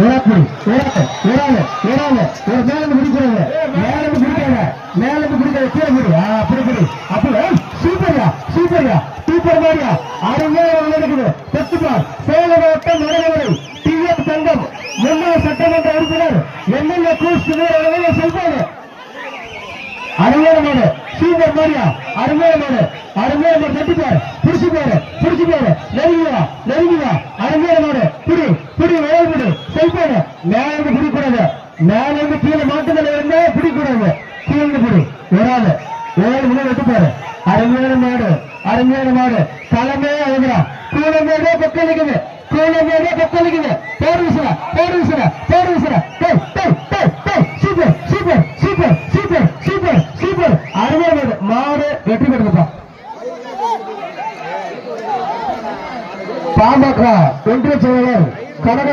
ஓராப்படி ஓரால ஓரால ஓரால ஒரு மேல பிடிக்கிறாங்க மேல பிடிக்காத மேல பிடிக்காத கீழே பிடி அப்படி பிடி அப்படி சூப்பர்யா சூப்பர்யா சூப்பர் மாதிரியா அருமையா இருக்குது. பெத்துப்பார் சேலம் மாவட்டம் நடவரை டி எம் தங்கம் முன்னாள் சட்டமன்ற உறுப்பினர் எம்எல்ஏ கூஸ்து சொல்றாங்க அருமையான மாடு சூப்பர் மாரியா அருமையான மாடு அருமையான மாடு தட்டி பாரு புடிச்சு பாரு புடிச்சு பாரு நெருங்கிவா நெருங்கிவா அருமையான மாடு புடி புடி வேலை புடி செல்பாரு மேல இருந்து பிடிக்கூடாது மேல இருந்து கீழே மாட்டுதல இருந்தா பிடிக்கூடாது கீழே இருந்து பிடி. வராது. ஏழு மணி வெட்டு பாரு. அருமையான மாடு. அருமையான மாடு. தலைமையே அழுகிறா கூட பக்கம் கொக்கலிக்குது கூட மேலே கொக்கலிக்குது போடு விசுற போடு விசுற போடு விசுற டேய் டேய் டேய் டேய். Super super super super super super. அருமையான மாடு. மாடு வெற்றி பெற்றதுப்பா பாமக ஒன்றிய செயலர் கனக